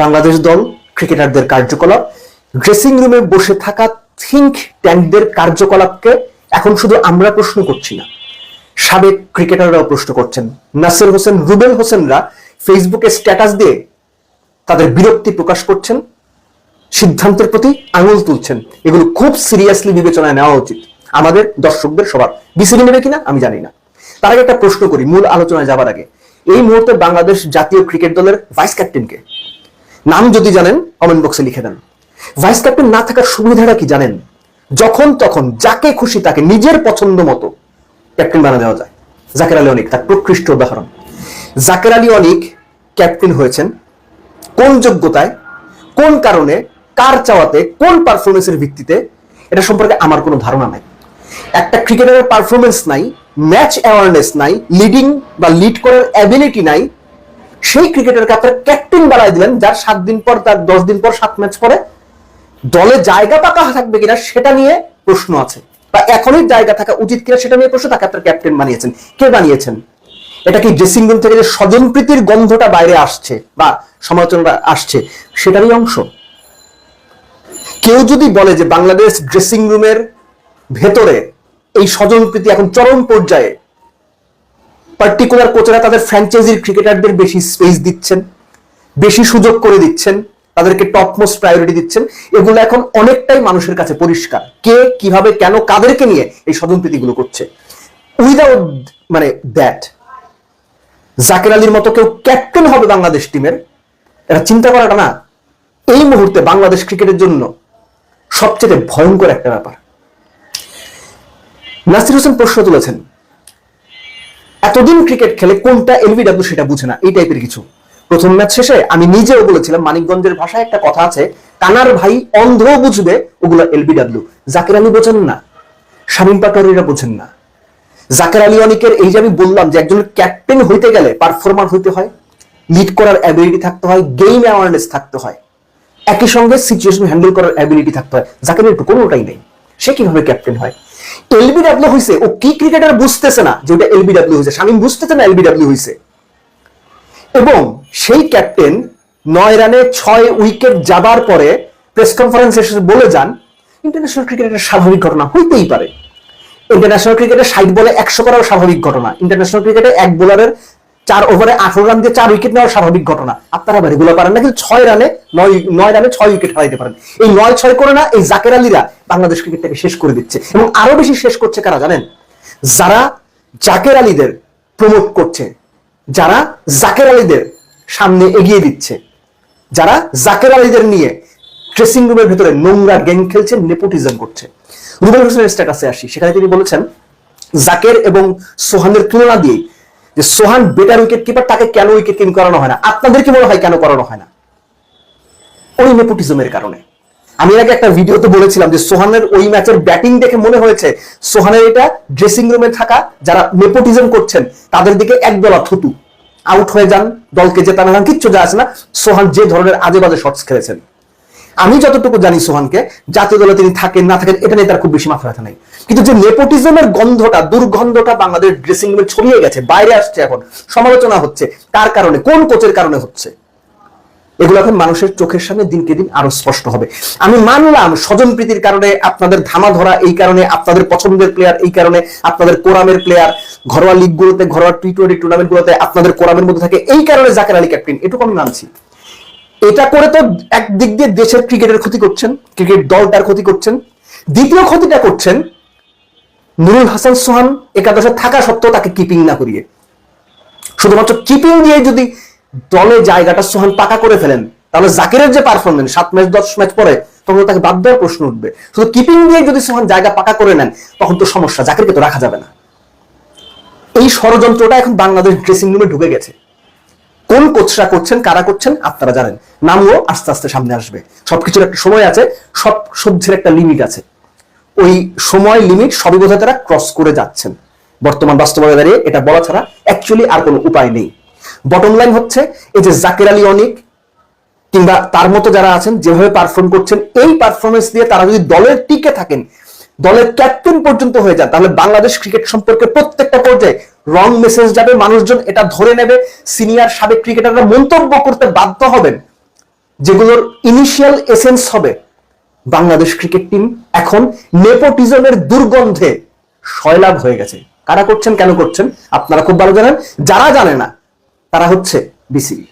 বাংলাদেশ দল, ক্রিকেটারদের কার্যকলাপ ড্রেসিং রুমে বসে থাকা থিঙ্ক ট্যাঙ্কদের কার্যকলাপকে এখন শুধু আমরা প্রশ্ন করছি না। সাবেক ক্রিকেটাররাও প্রশ্ন করছেন। নাসির হোসেন, রুবেল হোসেনরা ফেসবুকে স্ট্যাটাস দিয়ে তাদের বিরক্তি প্রকাশ করছেন। সিদ্ধান্তের প্রতি আঙুল তুলছেন। এগুলো খুব সিরিয়াসলি বিবেচনায় নেওয়া উচিত। আমাদের দর্শকদের সবার। বিসিবি নেবে কিনা আমি জানি না। তার আগে একটা প্রশ্ন করি, মূল আলোচনায় যাবার আগে। এই মুহূর্তে বাংলাদেশ জাতীয় ক্রিকেট দলের ভাইস ক্যাপ্টেনকে নাম যদি জানেন কমেন্ট বক্সে লিখে দেন। ভাইস ক্যাপ্টেন না থাকার সুবিধাটা কি জানেন? যখন তখন যাকে খুশি তাকে নিজের পছন্দ মতো ক্যাপ্টেন বানা দেওয়া যায়। জাকের আলী অনিক, তার প্রকৃষ্ট উদাহরণ। জাকের আলী অনিক ক্যাপ্টেন হয়েছেন কোন যোগ্যতায়, কোন কারণে, কার চাওয়াতে, কোন পারফরমেন্সের ভিত্তিতে, এটা সম্পর্কে আমার কোনো ধারণা নাই। একটা ক্রিকেটারের পারফরমেন্স নাই ম্যাচ অ্যাওয়ারনেস নাই লিডিং বা লিড করার অ্যাবিলিটি নাই সেই ক্রিকেটারকে আপনার ক্যাপ্টেন বানাই দিলেন, যার সাত দিন পর, তার দশ দিন পর সাত ম্যাচ পরে দলে জায়গা পাকা থাকবে কিনা সেটা নিয়ে প্রশ্ন আছে বা এখনই জায়গা থাকা উচিত কিনা সেটা নিয়ে প্রশ্ন, তাকে আপনার ক্যাপ্টেন বানিয়েছেন। কে বানিয়েছেন? এটা কি ড্রেসিং রুম থেকে যে স্বজনপ্রীতির গন্ধটা বাইরে আসছে বা সমালোচনাটা আসছে, সেটারই অংশ? কেউ যদি বলে যে বাংলাদেশ ড্রেসিং রুমের ভেতরে এই স্বজনপ্রীতি এখন চরম পর্যায়ে পার্টিকুলার কোচেরা তাদের ফ্র্যাঞ্চাইজির ক্রিকেটারদের বেশি স্পেস দিচ্ছেন, বেশি সুযোগ করে দিচ্ছেন, তাদেরকে টপ মোস্ট প্রায়োরিটি দিচ্ছেন। এগুলো এখন অনেকটাই মানুষের কাছে পরিষ্কার। কে, কীভাবে, কেন, কাদেরকে নিয়ে এই স্বজনপ্রীতিগুলো করছে। উইদাউট মানে দ্যাট জাকের আলীর মতো কেউ ক্যাপ্টেন হবে বাংলাদেশ টিমের এটা চিন্তা করাটা না। এই মুহূর্তে বাংলাদেশ ক্রিকেটের জন্য সবচেয়ে ভয়ঙ্কর একটা ব্যাপার। নাসির হোসেন প্রশ্ন তুলেছেন এতদিন ক্রিকেট খেলে কোনটা এলবিডব্লিউ সেটা বুঝে না, এই টাইপের কিছু। প্রথম ম্যাচ শেষে আমি নিজেও বলেছিলাম, মানিকগঞ্জের ভাষায় একটা কথা আছে, কানার ভাই অন্ধ বুঝবে ওগুলো এলবিডব্লিউ জাকির আলী বোঝেন না, শামীম পাটোয়ারিরা বোঝেন না। জাকের আলী অনিকের এই যে আমি বললাম যে একজন ক্যাপ্টেন হইতে গেলে পারফর্মার হইতে হয় লিড করার অ্যাবিলিটি থাকতে হয় গেম অ্যাওয়ারনেস থাকতে হয়, একই সঙ্গে সিচুয়েশন হ্যান্ডেল করার অ্যাবিলিটি থাকতে হয়। জাকের একটু কোনোটাই নেই, সে কীভাবে ক্যাপ্টেন হয়? এলবিডব্লিউ হয়েছে ও কি ক্রিকেটার বুঝতেছে না যে ওটা এলবিডব্লিউ হয়েছে স্বামী বুঝতেছে না এলবিডাব্লিউ হয়েছে এবং সেই ক্যাপ্টেন নয় রানে ছয় উইকেট যাবার পরে প্রেস কনফারেন্স এসে বলে যান ইন্টারন্যাশনাল ক্রিকেটের স্বাভাবিক ঘটনা হইতেই পারে। ইন্টারন্যাশনাল ক্রিকেটে ষাট বলে একশো করাও স্বাভাবিক ঘটনা। ইন্টারন্যাশনাল ক্রিকেটে এক বোলারের চার ওভারে আঠারো রান দিয়ে চার উইকেট নেওয়ার স্বাভাবিক ঘটনা। আপনারা আবার এগুলো পারেন না, কিন্তু ছয় রানে, নয় নয় রানে ছয় উইকেট হারাইতে পারেন। এই নয়, ছয় করে না, এই জাকের আলীরা বাংলাদেশ ক্রিকেটটাকে শেষ করে দিচ্ছে। এবং আরও বেশি শেষ করছে কারা জানেন? যারা জাকের আলীদের প্রমোট করছে, যারা জাকের আলীদের সামনে এগিয়ে দিচ্ছে, যারা জাকের আলীদের নিয়ে ড্রেসিং রুমের ভেতরে নোংরা গেম খেলছে নেপোটিজম করছে। রুবেল হোসেনের স্ট্যাটাসে আসি। সেখানে তিনি বলেছেন, জাকের এবং সোহানের তুলনা দিয়ে যে সোহান বেটার উইকেট কিপার তাকে কেন উইকেট কিং করানো হয় না? আপনাদের কি মনে হয় কেন করানো হয় না? ওই নেপোটিজমের কারণে। আমি আগে একটা ভিডিওতে বলেছিলাম যে সোহানের ওই ম্যাচের ব্যাটিং দেখে মনে হয়েছে সোহানের এটা ড্রেসিং রুমে থাকা যারা নেপোটিজম করছেন, তাদের দিকে একদলা থুতু। আউট হয়ে যান, দলকে জেতানো কিচ্ছু যায় আসে না। সোহান যে ধরনের আজে বাজে শটস খেলেছেন। আমি যতটুকু জানি সোহানকে, জাতীয় দলে তিনি থাকেন, না থাকেন, এটা নিয়ে তার খুব বেশি মাথা ব্যথা নেই। কিন্তু যে নেপোটিজমের গন্ধটা, দুর্গন্ধটা বাংলাদেশ ড্রেসিং রুমে ছড়িয়ে গেছে, বাইরে আসছে এখন, সমালোচনা হচ্ছে, কার কারণে, কোন কোচের কারণে হচ্ছে, এগুলো এখন মানুষের চোখের সামনে দিনকে দিন আরও স্পষ্ট হবে। আমি মানলাম স্বজন প্রীতির কারণে আপনাদের ধামা ধরা এই কারণে, আপনাদের পছন্দের প্লেয়ার এই কারণে, আপনাদের কোরামের প্লেয়ার ঘরোয়া লিগগুলোতে ঘরোয়া টি টোয়েন্টি টুর্নামেন্টগুলোতে আপনাদের কোরামের মধ্যে থাকে, এই কারণে জাকের আলী ক্যাপ্টেন এটুকু আমি মানছি। এটা করে তো একদিক দিয়ে দেশের ক্রিকেটের ক্ষতি করছেন, ক্রিকেট দলটার ক্ষতি করছেন। দ্বিতীয় ক্ষতিটা করছেন নুরুল হাসান সোহান একাদশে থাকা সত্ত্বেও তাকে কিপিং না করিয়ে। শুধুমাত্র কিপিং দিয়ে যদি দলে জায়গাটা সোহান পাকা করে ফেলেন, তাহলে জাকিরের যে পারফরমেন্স সাত ম্যাচ, দশ ম্যাচ পরে, তখন তাকে বাদ দেওয়ার প্রশ্ন উঠবে। শুধু কিপিং দিয়ে যদি সোহান জায়গা পাকা করে নেন, তখন তো সমস্যা, জাকিরকে তো রাখা যাবে না। এই ষড়যন্ত্রটা এখন বাংলাদেশ ড্রেসিং রুমে ঢুকে গেছে। কোন কোচরা করছেন, কারা করছেন, আপনারা জানেন। নামও আস্তে আস্তে সামনে আসবে। সবকিছুর একটা সময় আছে, সব সহ্যের একটা লিমিট আছে। ওই সময় লিমিট সবই বোধহয় তারা ক্রস করে যাচ্ছেন। বর্তমান বাস্তবতা দাঁড়িয়ে এটা বলা ছাড়া অ্যাকচুয়ালি আর কোনো উপায় নেই। বটম লাইন হচ্ছে, এই যে জাকির আলী অনিক কিংবা তার মতো যারা আছেন, যেভাবে পারফর্ম করছেন, এই পারফরমেন্স দিয়ে তারা যদি দলের টিকে থাকেন দলের ক্যাপ্টেন পর্যন্ত হয়ে যান, তাহলে বাংলাদেশ ক্রিকেট সম্পর্কে প্রত্যেকটা পর্যায়ে রং মেসেজ যাবে, মানুষজন এটা ধরে নেবে সিনিয়র সাবেক ক্রিকেটাররা মন্তব্য করতে বাধ্য হবেন, যেগুলোর ইনিশিয়াল এসেন্স হবে। বাংলাদেশ ক্রিকেট টিম এখন নেপোটিজমের দুর্গন্ধে সয়লাভ হয়ে গেছে। কারা করছেন, কেন করছেন, আপনারা খুব ভালো জানেন। যারা জানে না, তারা হচ্ছে বিসিবি